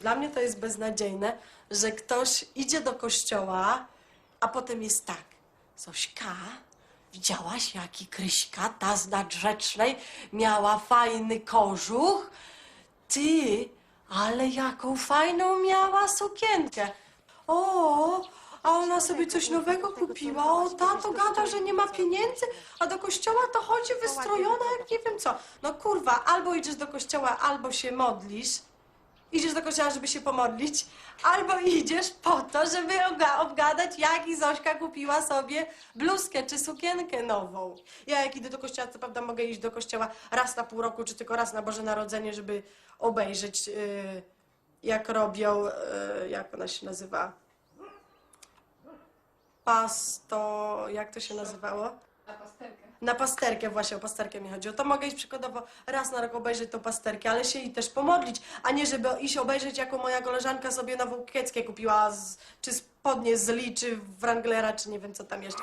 Dla mnie to jest beznadziejne, że ktoś idzie do kościoła, a potem jest tak. Zośka, widziałaś jaki Kryśka, ta z nadrzecznej, miała fajny kożuch? Ty, ale jaką fajną miała sukienkę. O, a ona sobie coś nowego kupiła. O, tato gada, że nie ma pieniędzy, a do kościoła to chodzi wystrojona jak nie wiem co. No kurwa, albo idziesz do kościoła, albo się modlisz. Idziesz do kościoła, żeby się pomodlić, albo idziesz po to, żeby obgadać, jak i Zośka kupiła sobie bluzkę czy sukienkę nową. Ja jak idę do kościoła, co prawda mogę iść do kościoła raz na pół roku, czy tylko raz na Boże Narodzenie, żeby obejrzeć, yy, jak robią, yy, jak ona się nazywa? Pasto, jak to się nazywało? Na pasterkę. Na pasterkę właśnie, o pasterkę mi chodziło. To mogę iść przykładowo raz na rok obejrzeć tą pasterkę, ale się i też pomodlić, a nie żeby iść obejrzeć, jaką moja koleżanka sobie nową kieckę kupiła, z, czy spodnie z Lee, czy Wranglera, czy nie wiem co tam jeszcze.